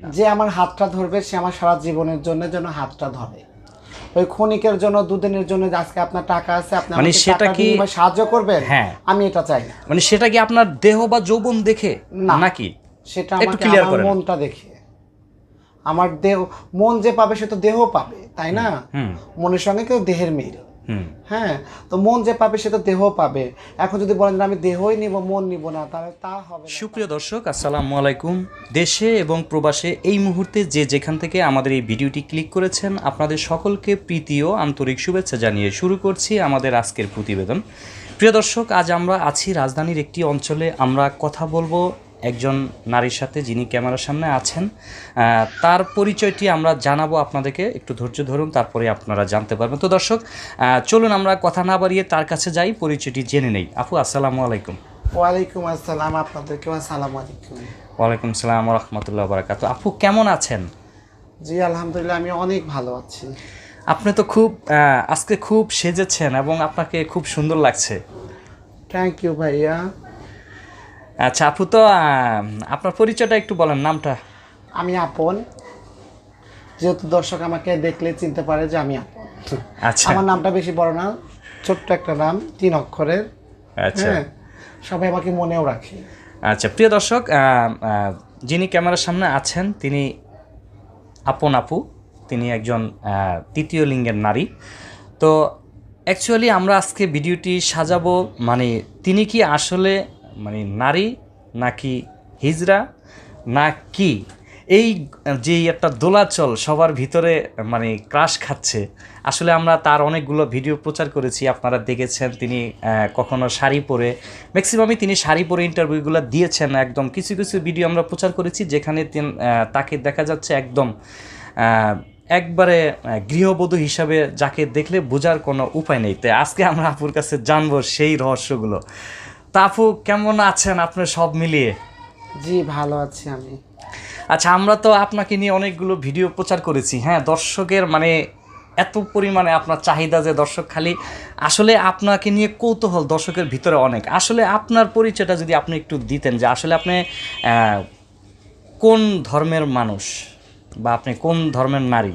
যে আমার হাতটা ধরবে সে আমার সারা জীবনের জন্য যেন হাতটা ধরে। ওই ক্ষণিকের জন্য দুদিনের জন্য আজকে আপনার টাকা আছে আপনি মানে সেটা কি- সাহায্য করবেন? হ্যাঁ। আমি এটা চাই না। মানে সেটা কি আপনার দেহ বা যৌবন দেখে না। নাকি? সেটা আমাকে আমার মনটা দেখে। আমার দেহ মন যে পাবে সে তো দেহ পাবে তাই না? মনের সঙ্গে কেউ দেহের মিল। হ্যাঁ তো মন যে পাবে সে তো দেহ পাবে। এখন যদি বলেন যে আমি দেহই নিব মন নিব না তাহলে তা হবে। সুপ্রিয় দর্শক আসসালামু আলাইকুম। দেশে এবং প্রবাসে এই মুহূর্তে যে যেখান থেকে আমাদের এই ভিডিওটি ক্লিক করেছেন আপনাদের সকলকে প্রীতি ও আন্তরিক শুভেচ্ছা জানিয়ে শুরু করছি আমাদের আজকের প্রতিবেদন। প্রিয় দর্শক আজ আমরা আছি রাজধানীর একটি অঞ্চলে। আমরা কথা বলব একজন নারীর সাথে যিনি ক্যামেরার সামনে আছেন তার পরিচয়টি আমরা জানাব আপনাদেরকে। একটু ধৈর্য ধরুন তারপরে আপনারা জানতে পারবেন। তো দর্শক চলুন আমরা কথা না বাড়িয়ে তার কাছে যাই পরিচয়টি জেনে নেই। আপু আসসালামু আলাইকুম। ওয়ালাইকুম আসসালাম আপনাদেরকে আসসালামু আলাইকুম। ওয়ালাইকুম সালাম রহমতুল্লাহ বারাকাত আপু কেমন আছেন? জি আলহামদুলিল্লাহ আমি অনেক ভালো আছি। আপনি তো খুব আজকে খুব সেজেছেন এবং আপনাকে খুব সুন্দর লাগছে। থ্যাংক ইউ ভাইয়া। আচ্ছা আপু তো আপনার পরিচয়টা একটু বলেন নামটা। আমি আপন। যেহেতু দর্শক আমাকে দেখলে চিনতে পারে যে আমি আপন। আচ্ছা। আমার নামটা বেশি বড় না ছোট্ট একটা নাম তিন অক্ষরের। আচ্ছা। হ্যাঁ সবাই আমাকে মনেও রাখে। আচ্ছা প্রিয় দর্শক যিনি ক্যামেরার সামনে আছেন তিনি আপন আপু তিনি একজন তৃতীয় লিঙ্গের নারী। তো অ্যাকচুয়ালি আমরা আজকে ভিডিওটি সাজাবো মানে তিনি কি আসলে মানে নারী নাকি হিজড়া না কি এই, যে একটা দোলাচল সবার ভিতরে মানে ক্রাশ খাচ্ছে। আসলে আমরা তার অনেকগুলো ভিডিও প্রচার করেছি। আপনারা দেখেছেন তিনি কখনো শাড়ি পরে। ম্যাক্সিমামই তিনি শাড়ি পরে ইন্টারভিউগুলো দিয়েছেন একদম। কিছু কিছু ভিডিও আমরা প্রচার করেছি যেখানে তাকে দেখা যাচ্ছে একদম একবারে গৃহবধূ হিসাবে যাকে দেখলে বোঝার কোনো উপায় নেই। তাই আজকে আমরা আপুর কাছে জানব সেই রহস্যগুলো। তা আপু কেমন আছেন আপনি সব মিলিয়ে? জি ভালো আছি আমি। আচ্ছা আমরা তো আপনাকে নিয়ে অনেকগুলো ভিডিও প্রচার করেছি হ্যাঁ? দর্শকের মানে এত পরিমাণে আপনার চাহিদা যে দর্শক খালি আসলে আপনাকে নিয়ে কৌতূহল দর্শকের ভিতরে অনেক। আসলে আপনার পরিচয়টা যদি আপনি একটু দিতেন যে আসলে আপনি কোন ধর্মের মানুষ বা আপনি কোন ধর্মের নারী?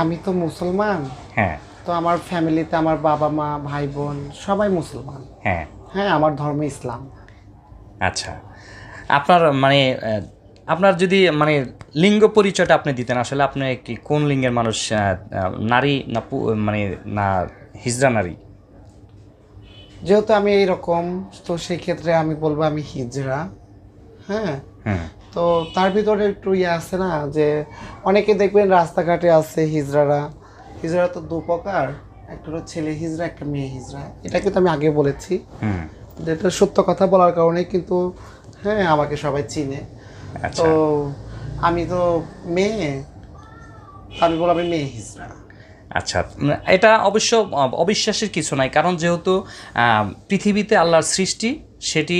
আমি তো মুসলমান। হ্যাঁ। তো আমার ফ্যামিলিতে আমার বাবা মা ভাই বোন সবাই মুসলমান। হ্যাঁ। হ্যাঁ আমার ধর্ম ইসলাম। আচ্ছা। আপনার মানে আপনার যদি মানে লিঙ্গ পরিচয়টা আপনি দিতেন আসলে আপনি কি কোন লিঙ্গের মানুষ নারী না মানে না হিজড়া নারী? যেহেতু আমি এইরকম তো সেই ক্ষেত্রে আমি বলব আমি হিজড়া হ্যাঁ? তো তার ভিতরে একটু ইয়ে আছে না যে অনেকে দেখবেন রাস্তাঘাটে আছে হিজড়ারা হিজড়া তো দু প্রকার। একটা হলো ছেলে হিজড়া একটা মেয়ে হিজড়া এটা কিন্তু আমি আগে বলেছি। যেটা সত্য কথা বলার কারণে কিন্তু হ্যাঁ আমাকে সবাই চিনে। আচ্ছা। তো আমি তো মেয়ে আমি বলব আমি মেয়ে হিজড়া আচ্ছা এটা অবশ্য অবিশ্বাসের কিছু নাই কারণ যেহেতু পৃথিবীতে আল্লাহর সৃষ্টি সেটি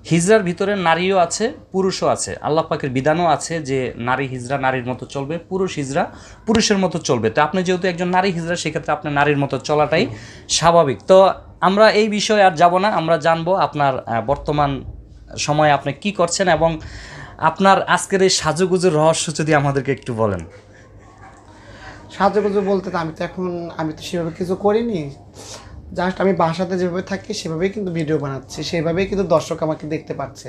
আহ, হিজড়ার ভিতরে নারীও আছে পুরুষও আছে। আল্লাহ পাকের বিধানও আছে যে নারী হিজড়া নারীর মতো চলবে পুরুষ হিজড়া পুরুষের মতো চলবে। তো আপনি যেহেতু একজন নারী হিজড়া সেক্ষেত্রে আপনার নারীর মতো চলাটাই স্বাভাবিক। তো আমরা এই বিষয়ে আর যাব না আমরা জানব আপনার বর্তমান সময়ে আপনি কি করছেন এবং আপনার আজকের এই সাজুগুজুর রহস্য যদি আমাদেরকে একটু বলেন। সাহায্য বলতে তো আমি তো এখন আমি তো সেভাবে কিছু করিনি। জাস্ট আমি বাসাতে যেভাবে থাকি সেভাবেই কিন্তু ভিডিও বানাচ্ছি সেভাবেই কিন্তু দর্শক আমাকে দেখতে পাচ্ছে।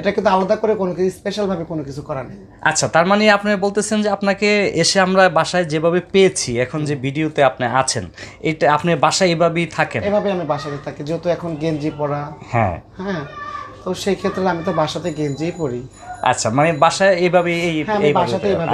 এটা কিন্তু আলাদা করে কোনো কিছু স্পেশালভাবে কোনো কিছু করা নেই। আচ্ছা তার মানে আপনি বলতেছেন যে আপনাকে এসে আমরা বাসায় যেভাবে পেয়েছি এখন যে ভিডিওতে আপনি আছেন এটা আপনি বাসায় এভাবেই থাকেন? এভাবে আমি বাসাতে থাকি যেহেতু এখন গেঞ্জি পরা। হ্যাঁ। হ্যাঁ তো সেই ক্ষেত্রে আমি তো বাসাতে গেঞ্জিই পরি। আচ্ছা মানে বাসায় এইভাবে এই হ্যাঁ,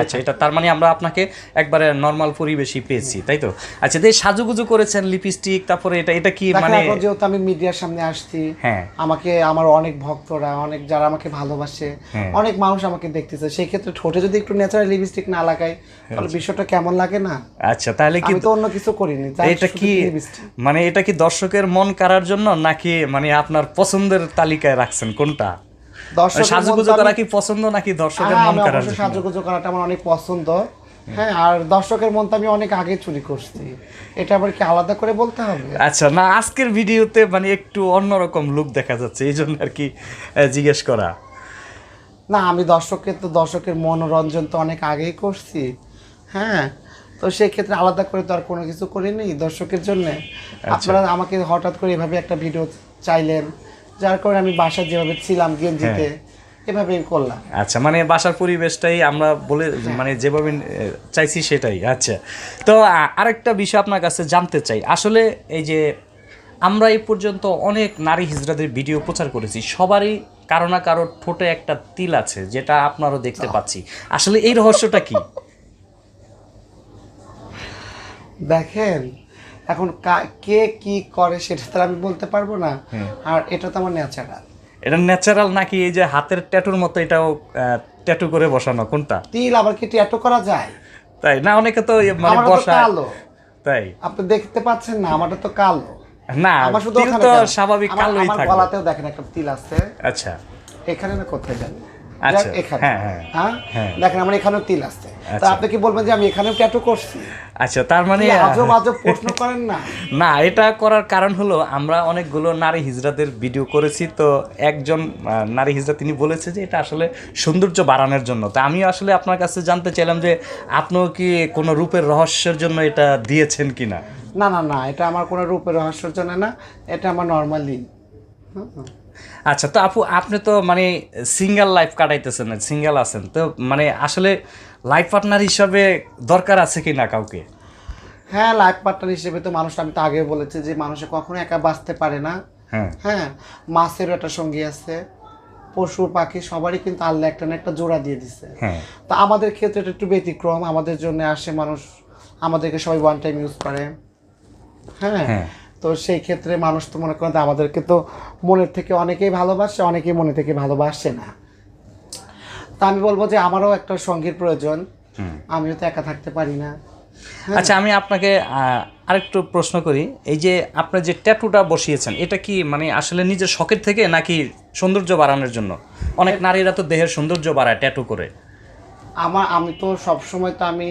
আচ্ছা এটা তার মানে আমরা আপনাকে একবারে নর্মাল পরিবেশই পেয়েছি তাই তো? আচ্ছা যে সাজুগুজু করেছেন লিপস্টিক তারপরে এটা এটা কি মানে যেহেতু আমি মিডিয়ার সামনে আসছি হ্যাঁ। আমাকে আমার অনেক ভক্তরা অনেক যারা আমাকে ভালোবাসে হ্যাঁ। অনেক মানুষ আমাকে দেখতেছে। সেই ক্ষেত্রে ঠোঁটে যদি একটু ন্যাচারাল লিপস্টিক না লাগাই তাহলে বিষয়টা কেমন লাগে না? আচ্ছা তাহলে কি তো অন্য কিছু করিনি এটা কি মানে এটা কি দর্শকের মন কাড়ার জন্য নাকি মানে আপনার পছন্দের তালিকায় রাখছেন কোনটা? সাজুগুজু মন তো করা আমি- কি পছন্দ নাকি দর্শকের হ্যাঁ, মন আমি কাড়ার সাজুগুজু করাটা আমার অনেক পছন্দ। হ্যাঁ আর দর্শকের মন তো আমি অনেক আগে চুরি করছি। এটা আবার কি আলাদা করে বলতে হবে? আচ্ছা না আজকের ভিডিওতে মানে একটু অন্যরকম লুক দেখা যাচ্ছে এই জন্য আর কি জিজ্ঞেস করা। না আমি দর্শকের তো দর্শকের মনোরঞ্জন তো অনেক আগেই করছি। হ্যাঁ তো সেই ক্ষেত্রে আলাদা করে তো আর কোনো কিছু করিনি দর্শকের জন্য। আপনারা আমাকে হঠাৎ করে এভাবে একটা ভিডিও চাইলেন যার কারণে আমি বাসায় যেভাবে ছিলাম গেঞ্জিতে এভাবেই করলাম। আচ্ছা মানে বাসার পরিবেশটাই আমরা বলে মানে যেভাবে চাইছি সেটাই। আচ্ছা। তো আরেকটা বিষয় আপনার কাছে জানতে চাই। আসলে এই যে আমরা এই পর্যন্ত অনেক নারী হিজড়াদের ভিডিও প্রচার করেছি সবারই কারও না কারও ঠোঁটে একটা তিল আছে যেটা আপনারও দেখতে পাচ্ছি। আসলে এই রহস্যটা কি? দেখেন এখন কে কি করে সেটা তো আমি বলতে পারব না। আর এটা তো আমার ন্যাচারাল এটা ন্যাচারাল নাকি এই যে হাতের ট্যাটুর মতো এটাও ট্যাটু করে বসানো কোনটা? তিল আবার কি ট্যাটু করা যায়? তাই না অনেকে তো মানে বসা কালো। তাই। আপনি দেখতে পাচ্ছেন না আমারটা তো কালো। না আমার শুধু। স্বাভাবিক কালোই আমার গলাতেও দেখেন একটা তিল আছে। আচ্ছা। এখানে না কোথায় জানি। এখানে। হ্যাঁ, হ্যাঁ, হ্যাঁ। দেখেন আমার এখানেও তিল আছে তা আচ্ছা। আপনি কি বলবেন যে আমি এখানেও ট্যাটু করছি? আচ্ছা তার মানে কি আজব আজব প্রশ্ন করেন না। না এটা করার কারণ হলো আমরা অনেকগুলো নারী হিজড়াদের ভিডিও করেছি তো একজন নারী হিজড়া তিনি বলেছে যে এটা আসলে সৌন্দর্য বাড়ানোর জন্য। তা আমি আসলে আপনার কাছে জানতে চাইলাম যে আপনিও কি কোনো রূপের রহস্যের জন্য এটা দিয়েছেন কিনা? না না না এটা আমার কোনো রূপের রহস্যের জন্য না এটা আমার নর্মালি আচ্ছা তো আপু আপনি তো মানে সিঙ্গেল লাইফ কাটাইতেছেন সিঙ্গেল আছেন। তো মানে আসলে লাইফ পার্টনার হিসাবে দরকার আছে কি না কাউকে? হ্যাঁ লাইফ পার্টনার হিসেবে তো মানুষ আমি তো আগে বলেছি যে মানুষে কখনো একা বাঁচতে পারে না। হ্যাঁ। হ্যাঁ মাছেরও একটা সঙ্গী আছে পশু পাখি সবারই কিন্তু আল্লাহ একটা না একটা জোড়া দিয়ে দিছে। হ্যাঁ। তা আমাদের ক্ষেত্রে এটা একটু ব্যতিক্রম আমাদের জন্য আসে মানুষ আমাদেরকে সবাই ওয়ান টাইম ইউজ করে। হ্যাঁ। হ্যাঁ। তো সেই ক্ষেত্রে মানুষ তো মনে করেন আমাদেরকে তো মনের থেকে অনেকেই ভালোবাসে অনেকেই মনে থেকে ভালোবাসে না। তা আমি বলব যে আমারও একটা সঙ্গীর প্রয়োজন। আমিও তো একা থাকতে পারি না। আচ্ছা আমি আপনাকে আরেকটু প্রশ্ন করি। এই যে আপনি যে ট্যাটুটা বসিয়েছেন এটা কি মানে আসলে নিজের শখের থেকে নাকি সৌন্দর্য বাড়ানোর জন্য? অনেক নারীরা তো দেহের সৌন্দর্য বাড়ায় ট্যাটু করে। আমার আমি তো সবসময় তো আমি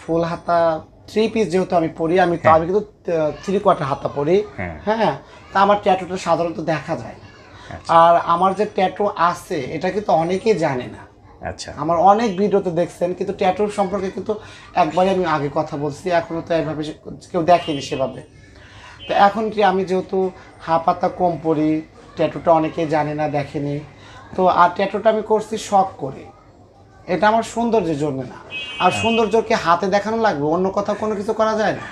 ফুল হাতা থ্রি পিস যেহেতু আমি পরি আমি তো আমি কিন্তু থ্রি কোয়ার্টার হাতা পরি। হ্যাঁ। হ্যাঁ তা আমার ট্যাটুটা সাধারণত দেখা যায়। না। আর আমার যে ট্যাটু আছে এটা কিন্তু অনেকেই জানে না। আচ্ছা। আমার অনেক ভিডিওতে দেখছেন কিন্তু ট্যাটুর সম্পর্কে কিন্তু একবারই আমি আগে কথা বলছি এখনও তো এভাবে কেউ দেখেনি সেভাবে। তো এখন কি আমি যেহেতু হাফাতা কম পড়ি ট্যাটুটা অনেকেই জানে না দেখেনি। তো আর ট্যাটুটা আমি করছি শখ করে। এটা আমার সৌন্দর্যের জন্য না। আর সৌন্দর্যকে হাতে দেখানো লাগবে অন্য কথা কোনো কিছু করা যায় না।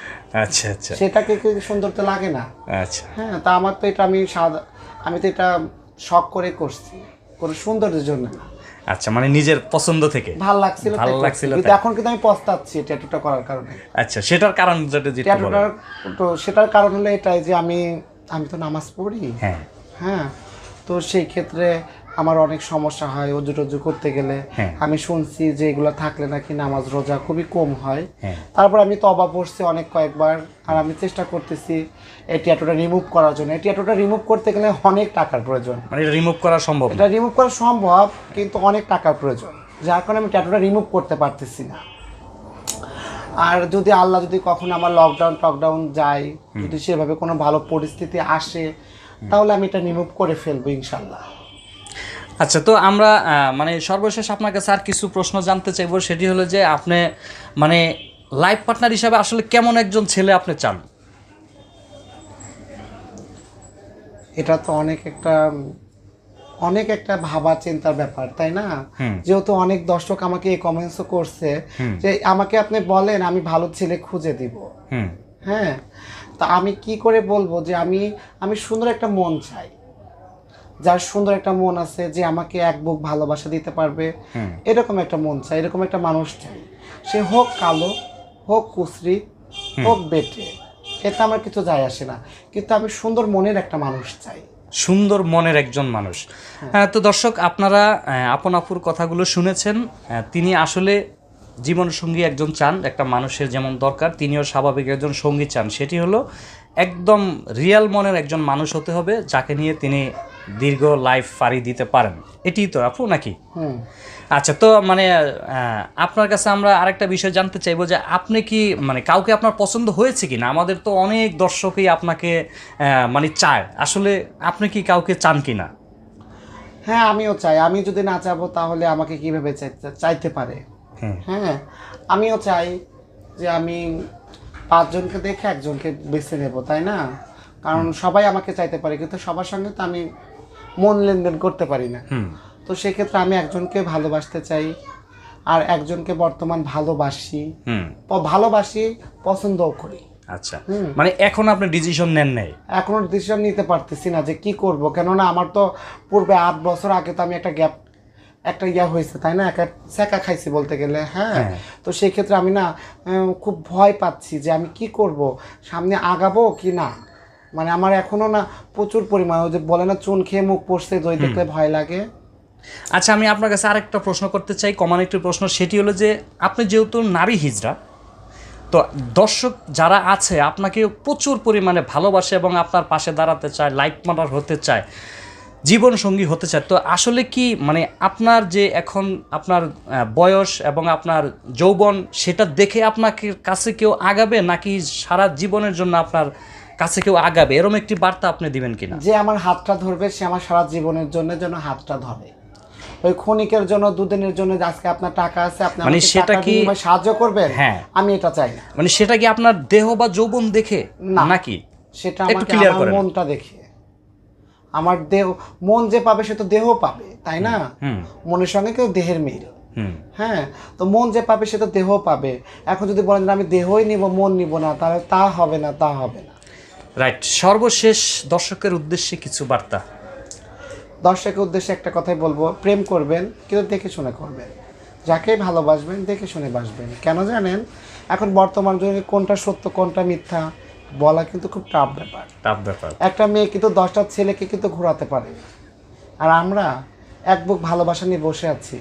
আচ্ছা আচ্ছা। সেটাকে কি সৌন্দর্য লাগে না? আচ্ছা। হ্যাঁ তা আমার তো এটা আমি সাদা আমি তো এটা শখ করে করছি কোনো সৌন্দর্যের জন্য না। আচ্ছা মানে নিজের পছন্দ থেকে? ভালো লাগছিল ভালো লাগছিল কিন্তু এখন কিন্তু আমি পস্তাচ্ছি ট্যাটুটা করার কারণে। আচ্ছা সেটার কারণ যেটা যেটা ট্যাটুটার তো সেটার কারণ হলো এটাই যে আমি আমি তো নামাজ পড়ি। হ্যাঁ। হ্যাঁ তো সেই ক্ষেত্রে আমার অনেক সমস্যা হয় অজু টজু করতে গেলে। হ্যাঁ। আমি শুনছি যে এগুলো থাকলে নাকি নামাজ রোজা খুবই কম হয়। হ্যাঁ। তারপর আমি তবা পড়ছি অনেক কয়েকবার আর আমি চেষ্টা করতেছি এই ট্যাটুটা রিমুভ করার জন্য। এই ট্যাটুটা রিমুভ করতে গেলে অনেক টাকার প্রয়োজন। মানে এটা রিমুভ করা সম্ভব এটা রিমুভ করা সম্ভব কিন্তু অনেক টাকার প্রয়োজন। যার কারণে আমি ট্যাটুটা রিমুভ করতে পারতেছি না। আর যদি আল্লাহ যদি কখনো আমার লকডাউন টকডাউন যায় যদি সেভাবে কোনো ভালো পরিস্থিতি আসে তাহলে আমি এটা রিমুভ করে ফেলব ইনশাল্লাহ আচ্ছা তো আমরা মানে সর্বশেষ আপনার কাছে আর কিছু প্রশ্ন জানতে চাইব সেটি হলো যে আপনি মানে লাইফ পার্টনার হিসাবে আসলে কেমন একজন ছেলে আপনি চান? এটা তো অনেক একটা অনেক একটা ভাবা চিন্তার ব্যাপার তাই না? যেহেতু অনেক দর্শক আমাকে এই কমেন্টসও করছে যে আমাকে আপনি বলেন আমি ভালো ছেলে খুঁজে দিব। হ্যাঁ? তা আমি কি করে বলব যে আমি আমি সুন্দর একটা মন চাই। যার সুন্দর একটা মন আছে যে আমাকে এক বুক ভালোবাসা দিতে পারবে। এরকম একটা মন চাই এরকম একটা মানুষ চাই সে হোক কালো হোক কুসরি হোক বেটে এতে আমার কিছু যায় আসে না। কিন্তু আমি সুন্দর মনের একটা মানুষ চাই। সুন্দর মনের একজন মানুষ। হ্যাঁ। তো দর্শক আপনারা আপন আপুর কথাগুলো শুনেছেন। তিনি আসলে জীবন সঙ্গী একজন চান একটা মানুষের যেমন দরকার তিনিও স্বাভাবিক একজন সঙ্গী চান। সেটি হলো একদম রিয়াল মনের একজন মানুষ হতে হবে যাকে নিয়ে তিনি দীর্ঘ লাইফ পাড়ি দিতে পারেন। এটিই তো আপু নাকি? আচ্ছা তো মানে আপনার কাছে আমরা আরেকটা বিষয় জানতে চাইব যে আপনি কি মানে কাউকে আপনার পছন্দ হয়েছে কি না আমাদের তো অনেক দর্শকই আপনাকে মানে চায়। আসলে আপনি কি কাউকে চান কি না হ্যাঁ আমিও চাই। আমি যদি না চাবো তাহলে আমাকে কীভাবে চাইতে চাইতে পারে? হ্যাঁ আমিও চাই যে আমি পাঁচজনকে দেখে একজনকে বেছে নেব তাই না? কারণ সবাই আমাকে চাইতে পারে কিন্তু সবার সঙ্গে তো আমি মন লেনদেন করতে পারি না। তো সেক্ষেত্রে আমি একজনকে ভালোবাসতে চাই আর একজনকে বর্তমান ভালোবাসি হুম। ভালোবাসি পছন্দও করি। আচ্ছা। মানে এখন আপনি ডিসিশন নেন নাই? এখনও ডিসিশন নিতে পারতেছি না যে কি করব। কেননা আমার তো পূর্বে আট বছর আগে তো আমি একটা গ্যাপ একটা ইয়া হয়েছে তাই না? একটা সেকা খাইছি বলতে গেলে হ্যাঁ? হ্যাঁ। তো সেই ক্ষেত্রে আমি না খুব ভয় পাচ্ছি যে আমি কি করব? সামনে আগাবো কি না? মানে আমার এখনও না প্রচুর পরিমাণ ওই যে বলে না চুন খেয়ে মুখ পড়ছে দই দেখলে ভয় লাগে। আচ্ছা আমি আপনার কাছে আরেকটা প্রশ্ন করতে চাই কমন একটি প্রশ্ন সেটি হলো যে আপনি যেহেতু নারী হিজড়া তো দর্শক যারা আছে আপনাকে প্রচুর পরিমাণে ভালোবাসে এবং আপনার পাশে দাঁড়াতে চায় লাইফ মার্ডার হতে চায় জীবন সঙ্গী হতে চায় তো আসলে কি মানে আপনার যে এখন আপনার বয়স এবং আপনার যৌবন সেটা দেখে আপনাকে কাছে কেউ আগাবে নাকি সারা জীবনের জন্য আপনার কাছে কেউ আগাবে এরকম একটি বার্তা আপনি দিবেন কিনা? যে আমার হাতটা ধরবে সে আমার সারা জীবনের জন্য যেন হাতটা ধরে। ওই ক্ষণিকের জন্য দুদিনের জন্য আজকে আপনার টাকা আছে আপনি মানে সেটা কি- সাহায্য করবেন? হ্যাঁ। আমি এটা চাই না। মানে সেটা কি আপনার দেহ বা যৌবন দেখে না। নাকি? সেটা আমাকে আমার মনটা দেখে। আমার দেহ মন যে পাবে সে তো দেহ পাবে তাই না? মনের সঙ্গে কেউ দেহের মিল। হ্যাঁ তো মন যে পাবে সে তো দেহ পাবে। এখন যদি বলেন যে আমি দেহই নিব মন নিব না তাহলে তা হবে না তা হবে না। রাইট সর্বশেষ দর্শকের উদ্দেশ্যে কিছু বার্তা। দর্শকের উদ্দেশ্যে একটা কথাই বলব প্রেম করবেন কিন্তু দেখে শুনে করবেন। যাকে ভালোবাসবেন দেখে শুনে বাসবেন। কেন জানেন? এখন বর্তমান যুগে কোনটা সত্য কোনটা মিথ্যা বলা কিন্তু খুব টাফ ব্যাপার। টাফ ব্যাপার। একটা মেয়ে কিন্তু দশটা ছেলেকে কিন্তু ঘোরাতে পারে। আর আমরা এক বুক ভালোবাসা নিয়ে বসে আছি।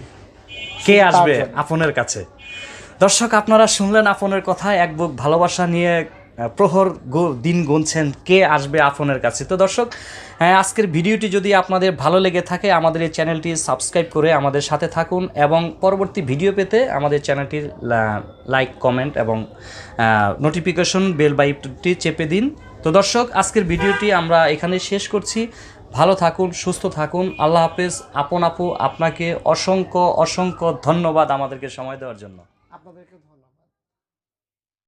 কে আসবে। আপনের কাছে? দর্শক আপনারা শুনলেন আপনের কথা এক বুক ভালোবাসা নিয়ে প্রহর দিন গুনছেন কে আসবে আপনের কাছে। তো দর্শক হ্যাঁ, আজকের ভিডিওটি যদি আপনাদের ভালো লেগে থাকে আমাদের এই চ্যানেলটি সাবস্ক্রাইব করে আমাদের সাথে থাকুন এবং পরবর্তী ভিডিও পেতে আমাদের চ্যানেলটির লাইক কমেন্ট এবং নোটিফিকেশন বেল বাইপটি চেপে দিন। তো দর্শক আজকের ভিডিওটি আমরা এখানে শেষ করছি। ভালো থাকুন সুস্থ থাকুন। আল্লাহ হাফেজ। আপন আপু আপনাকে অসংখ্য অসংখ্য ধন্যবাদ আমাদেরকে সময় দেওয়ার জন্য।